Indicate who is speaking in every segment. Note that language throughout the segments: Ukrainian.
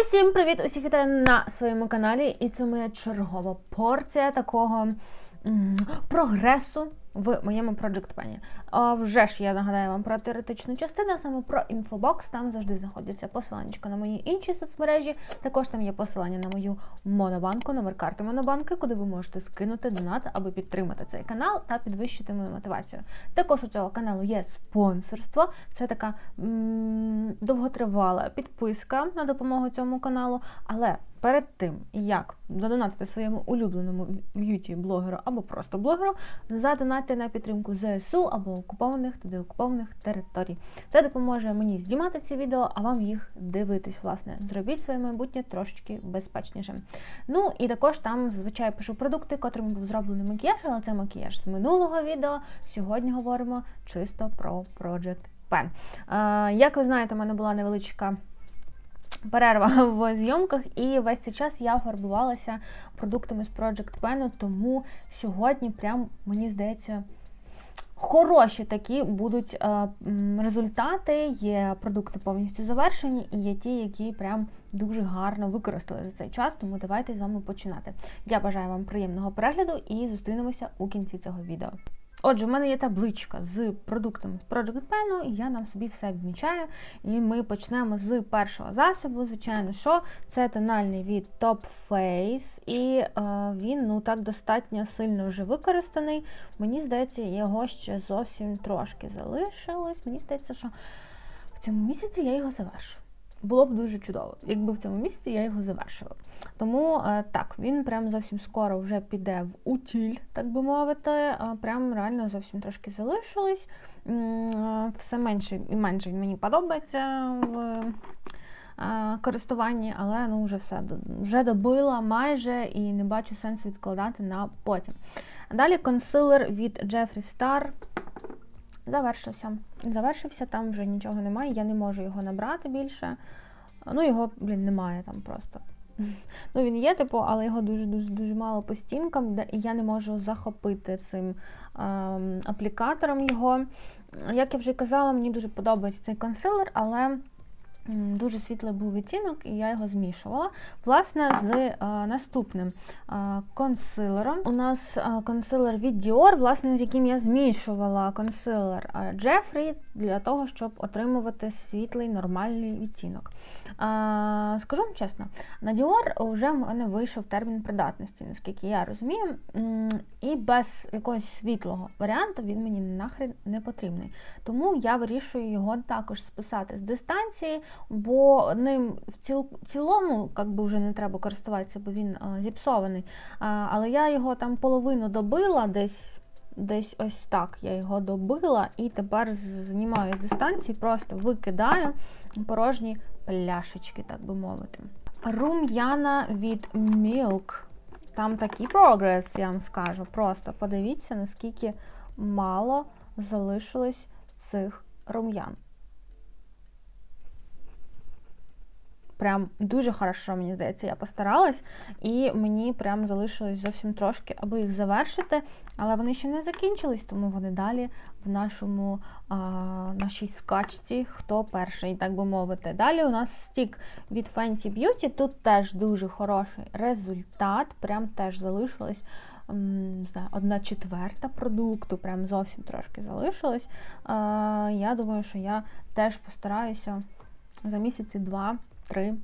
Speaker 1: Усім привіт! Усіх вітаю на своєму каналі, і це моя чергова порція такого м, прогресу в моєму Project Pen. А вже ж я нагадаю вам про теоретичну частину, саме про інфобокс. Там завжди знаходяться посилання на мої інші соцмережі. Також там є посилання на мою монобанку, номер карти монобанки, куди ви можете скинути донат, аби підтримати цей канал та підвищити мою мотивацію. Також у цього каналу є спонсорство. Це така м, довготривала підписка на допомогу цьому каналу. Але перед тим, як задонатити своєму улюбленому б'юті-блогеру або просто блогеру, задонатьте на підтримку ЗСУ або окупованих та деокупованих територій. Це допоможе мені знімати ці відео, а вам їх дивитись. Власне, зробіть своє майбутнє трошечки безпечнішим. Ну і також там зазвичай пишу продукти, котрими був зроблений макіяж, але це макіяж з минулого відео. Сьогодні говоримо чисто про Project Pen. Як ви знаєте, у мене була невеличка. Перерва в зйомках, і весь цей час я фарбувалася продуктами з Project Pen, тому сьогодні, прям, мені здається, хороші такі будуть е, результати. Є продукти повністю завершені, і є ті, які прям дуже гарно використали за цей час. Тому давайте з вами починати. Я бажаю вам приємного перегляду і зустрінемося у кінці цього відео. Отже, в мене є табличка з продуктами з Project Pen, і я нам собі все відмічаю. І ми почнемо з першого засобу. Звичайно, що це тональний від Top Face, і е, він ну так достатньо сильно вже використаний. Мені здається, його ще зовсім трошки залишилось. Мені здається, що в цьому місяці я його завершу. Було б дуже чудово, якби в цьому місяці я його завершила. Тому е, так, він прям зовсім скоро вже піде в утіль, так би мовити. Прям реально зовсім трошки залишилось. Е, Все менше і менше мені подобається в е, користуванні, але ну вже все вже добила майже і не бачу сенсу відкладати на потім. Далі консилер від Jeffree Star. Завершився. Завершився, там вже нічого немає, я не можу його набрати більше. Ну, його, блін, немає там просто. Ну, він є, типу, але його дуже-дуже дуже мало по стінкам, де я не можу захопити цим ем, аплікатором його. Як я вже казала, мені дуже подобається цей консилер, але дуже світлий був відтінок, і я його змішувала. Власне, з е, наступним е, консилером. У нас е, консилер від Dior, власне, з яким я змішувала консилер Jeffree для того, щоб отримувати світлий нормальний відтінок. А, скажу вам чесно, на Dior вже в мене вийшов термін придатності, наскільки я розумію, і без якогось світлого варіанту він мені нахрен не потрібний. Тому я вирішую його також списати з дистанції, бо ним в ціл, цілому як би, вже не треба користуватися, бо він а, зіпсований. А, але я його там половину добила десь. Десь ось так я його добила і тепер знімаю з дистанції, просто викидаю порожні пляшечки, так би мовити. Рум'яна від Milk. Там такий прогрес, я вам скажу. Просто подивіться, наскільки мало залишилось цих рум'ян. Прям дуже хорошо, мені здається, я постаралась, і мені прям залишилось зовсім трошки, аби їх завершити. Але вони ще не закінчились, тому вони далі в нашому а, нашій скачці, хто перший, так би мовити. Далі у нас стік від Fenty Beauty. Тут теж дуже хороший результат. Прям теж залишилось. Не знаю, одна четверта продукту, прям зовсім трошки залишилось. Я думаю, що я теж постараюся за місяці два три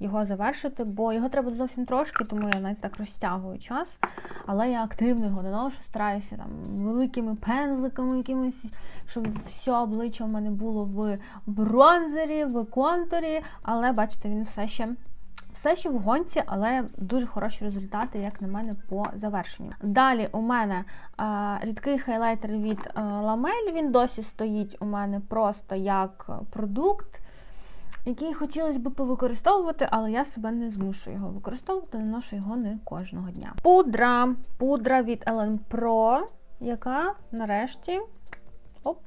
Speaker 1: його завершити, бо його треба зовсім трошки, тому я навіть так розтягую час. Але я активно його наношу, стараюся там великими пензликами, якимось, щоб все обличчя в мене було в бронзері, в контурі. Але бачите, він все ще. Все ще в гонці, але дуже хороші результати, як на мене, по завершенню. Далі у мене а, рідкий хайлайтер від Ламель. Він досі стоїть у мене просто як продукт який хотілося б повикористовувати, але я себе не змушую його використовувати, наношу його не кожного дня. Пудра. Пудра від Ellen Pro, яка нарешті оп,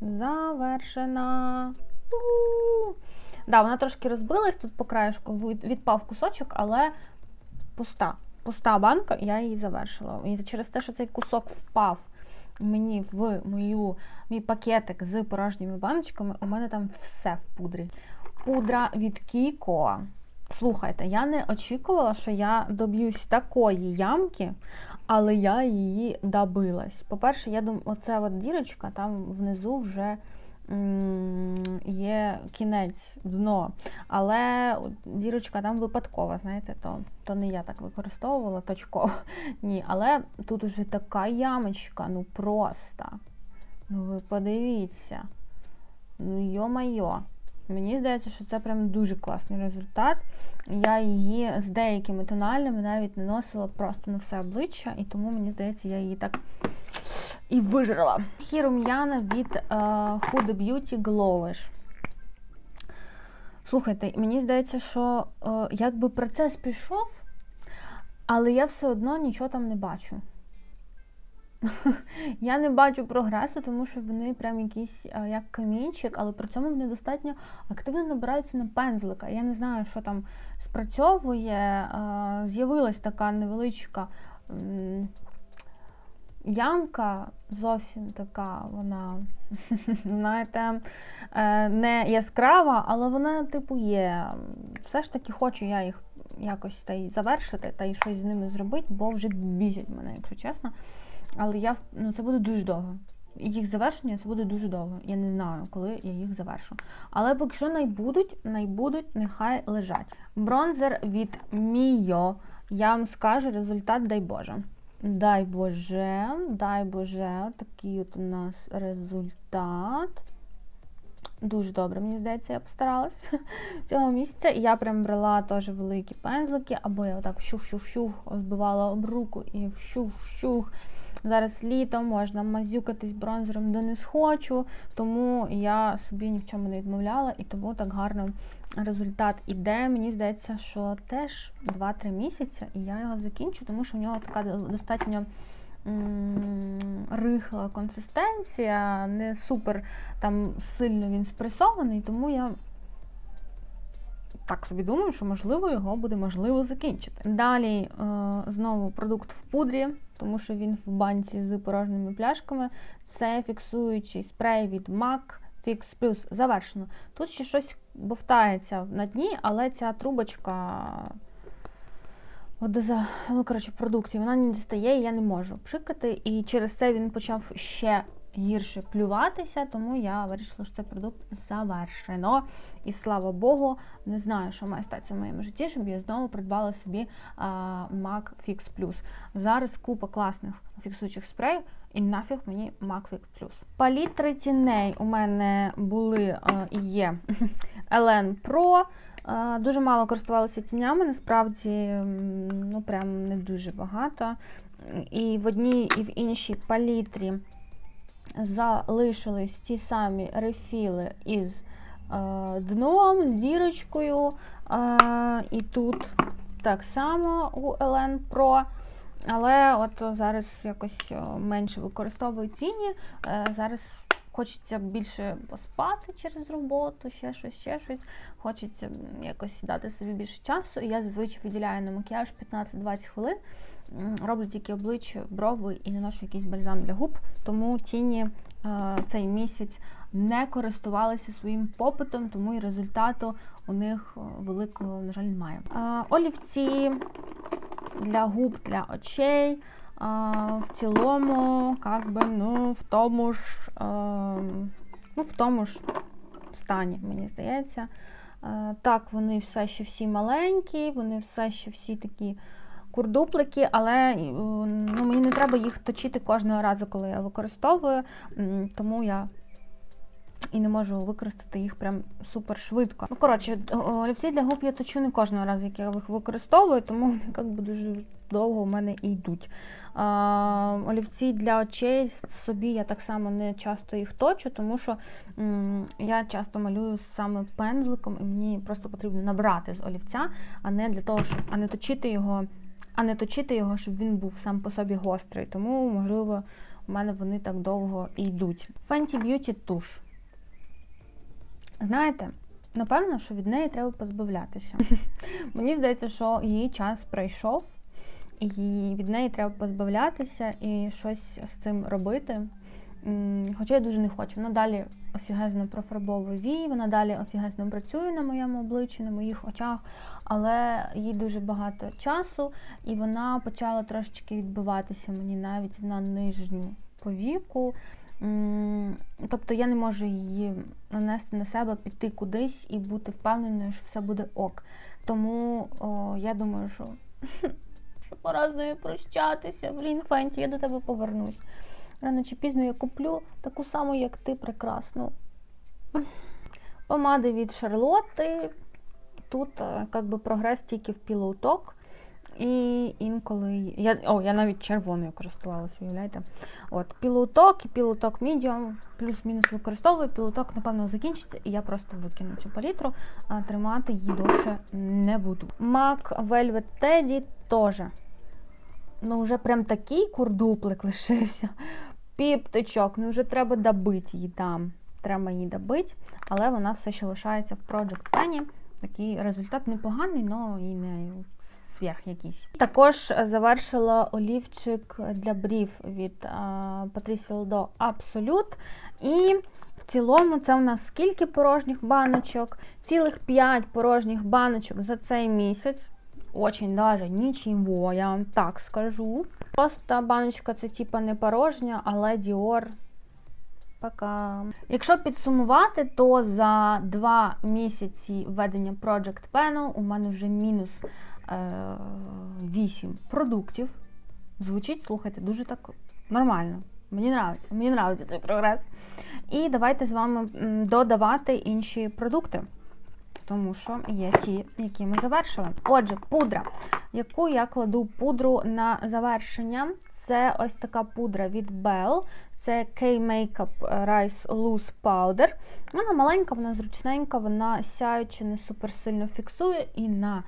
Speaker 1: завершена. У-у-у. Да, вона трошки розбилась, тут по краєшку відпав кусочок, але пуста. Пуста банка, я її завершила. І через те, що цей кусок впав мені в мою, мій пакетик з порожніми баночками, у мене там все в пудрі. пудра від Кіко. Слухайте, я не очікувала, що я доб'юсь такої ямки, але я її добилась. По-перше, я думаю, оця от дірочка, там внизу вже є кінець, дно. Але дірочка там випадкова, знаєте, то, то не я так використовувала точково. Ні, але тут уже така ямочка, ну просто. Ну ви подивіться. Ну, йо-майо. Мені здається, що це прям дуже класний результат. Я її з деякими тональними навіть наносила просто на все обличчя, і тому мені здається, я її так і вижрала. Хірум'яна від uh, Huda Beauty Glowish. Слухайте, мені здається, що uh, якби процес пішов, але я все одно нічого там не бачу. Я не бачу прогресу, тому що вони прям якісь як камінчик, але при цьому вони достатньо активно набираються на пензлика. Я не знаю, що там спрацьовує. З'явилась така невеличка ямка, зовсім така, вона, знаєте, е, не яскрава, але вона, типу, є. Все ж таки хочу я їх якось та й завершити та й щось з ними зробити, бо вже бісять мене, якщо чесно. Але я ну, це буде дуже довго. Їх завершення це буде дуже довго. Я не знаю, коли я їх завершу. Але поки що найбудуть, найбудуть, нехай лежать. Бронзер від Міо. Я вам скажу результат, дай Боже. Дай Боже, дай Боже, такий от у нас результат. Дуже добре, мені здається, я постаралась цього місяця. Я прям брала теж великі пензлики, або я отак щух-щух-щух, збивала об руку і вщух-щух. Зараз літо можна мазюкатись бронзером де не схочу, тому я собі ні в чому не відмовляла, і тому так гарно результат іде. Мені здається, що теж 2-3 місяці, і я його закінчу, тому що в нього така достатньо. Рихла консистенція, не супер там сильно він спресований, тому я так собі думаю, що можливо його буде можливо закінчити. Далі е, знову продукт в пудрі, тому що він в банці з порожніми пляшками. Це фіксуючий спрей від MAC Fix Plus. Завершено. Тут ще щось бовтається на дні, але ця трубочка. Водоза, ну, коротше, в вона не дістає, і я не можу пшикати. І через це він почав ще гірше плюватися, тому я вирішила, що цей продукт завершено. І слава Богу, не знаю, що має статися в моєму житті, щоб я знову придбала собі а, MAC Fix Plus. Зараз купа класних фіксуючих спреїв, і нафіг мені MAC Fix Plus. Палітри тіней у мене були і є Elen Pro. Дуже мало користувалася тінями, насправді, ну прям не дуже багато. І в одній, і в іншій палітрі залишились ті самі рефіли із е, дном, з дірочкою. Е, і тут так само у LN Pro. Але от зараз якось е, менше використовую ціні. Е, зараз хочеться більше поспати через роботу, ще щось, ще щось. Хочеться якось дати собі більше часу. І я зазвичай виділяю на макіяж 15-20 хвилин роблю тільки обличчя, брови і не ношу якийсь бальзам для губ, тому тіні е, цей місяць не користувалися своїм попитом, тому і результату у них е, великого, на жаль, немає. Е, олівці для губ, для очей. В цілому, как би, ну, в тому ж, ну, в тому ж стані, мені здається. Так, вони все ще всі маленькі, вони все ще всі такі курдуплики, але ну, мені не треба їх точити кожного разу, коли я використовую, тому я і не можу використати їх прям супер швидко. Ну, коротше, олівці для губ я точу не кожного разу, як я їх використовую, тому вони як би дуже довго у мене і йдуть. А, Олівці для очей собі я так само не часто їх точу, тому що м, я часто малюю саме пензликом, і мені просто потрібно набрати з олівця, а не для того, щоб а не точити його а не точити його, щоб він був сам по собі гострий. Тому, можливо, у мене вони так довго і йдуть. Fenty Beauty туш. Знаєте, напевно, що від неї треба позбавлятися. Мені здається, що її час пройшов, і від неї треба позбавлятися і щось з цим робити. Хоча я дуже не хочу. Вона далі офігезно профарбовує вії, вона далі офігезно працює на моєму обличчі, на моїх очах, але їй дуже багато часу, і вона почала трошечки відбиватися мені навіть на нижню повіку. Тобто я не можу її нанести на себе, піти кудись і бути впевненою, що все буде ок. Тому о, я думаю, що, що пора з нею прощатися. Блін, Фенті, я до тебе повернусь. Рано чи пізно я куплю таку саму, як ти, прекрасну. Помади від Шарлотти. Тут е, як би прогрес тільки в Talk. І інколи. Я, о, я навіть червоною користувалася, уявляєте? От, Pillow Talk Medium плюс-мінус використовую. Talk, напевно, закінчиться, і я просто викину цю палітру, а тримати її довше не буду. MAC Velvet Teddy теж. Ну, вже прям такий курдуплик лишився. Піптичок, ну вже треба добити її там. Треба її добити, але вона все ще лишається в Project Penny. Такий результат непоганий, але і не сверх якийсь. Також завершила олівчик для брів від Patricia Лодо Absolute. І в цілому це у нас скільки порожніх баночок? Цілих 5 порожніх баночок за цей місяць. Очень даже нічого, я вам так скажу. Просто баночка це типа не порожня, але Dior Пока. Якщо підсумувати, то за два місяці введення Project Panel у мене вже мінус е, 8 продуктів. Звучить, слухайте, дуже так нормально. Мені нравиться, мені нравиться цей прогрес. І давайте з вами додавати інші продукти. Тому що є ті, які ми завершили. Отже, пудра, яку я кладу пудру на завершення. Це ось така пудра від Bell. Це K-Makeup Rice Loose Powder. Вона маленька, вона зручненька, вона сяючи, не супер сильно фіксує, і на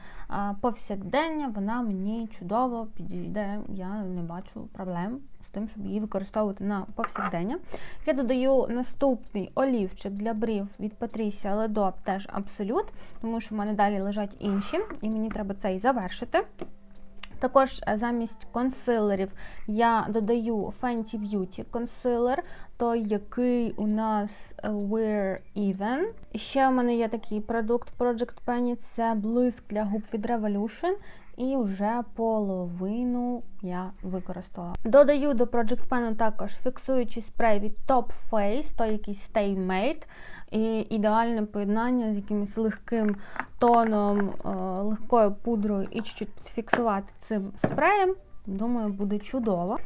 Speaker 1: повсякдення вона мені чудово підійде. Я не бачу проблем з тим, щоб її використовувати на повсякдення. Я додаю наступний олівчик для брів від Patricia Ledo, теж абсолют, тому що в мене далі лежать інші, і мені треба цей завершити. Також е, замість консилерів я додаю Fenty Beauty консилер, той, який у нас е, Wear Even. Ще у мене є такий продукт Project Penny, це блиск для губ від Revolution. І вже половину я використала. Додаю до Project Pen також фіксуючий спрей від Top Face, той якийсь Stay Made. І ідеальне поєднання з якимось легким тоном, е, легкою пудрою і чуть-чуть підфіксувати цим спреєм. Думаю, буде чудово.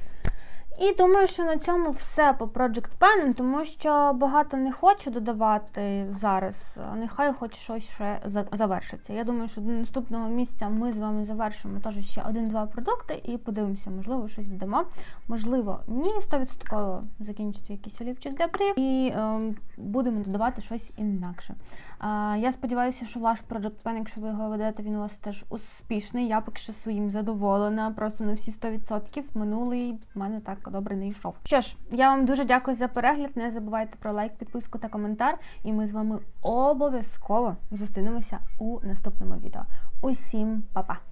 Speaker 1: І думаю, що на цьому все по Project Pen, тому що багато не хочу додавати зараз. Нехай хоч щось ще завершиться. Я думаю, що до наступного місяця ми з вами завершимо теж ще один-два продукти і подивимося, можливо, щось додамо. Можливо, ні, 100% закінчиться якийсь олівчик для брів, і е, будемо додавати щось інакше. Я сподіваюся, що ваш Project Pen, якщо ви його ведете, він у вас теж успішний. Я поки що своїм задоволена, просто на всі 100%. Минулий в мене так добре не йшов. Що ж, я вам дуже дякую за перегляд. Не забувайте про лайк, підписку та коментар. І ми з вами обов'язково зустрінемося у наступному відео. Усім па-па!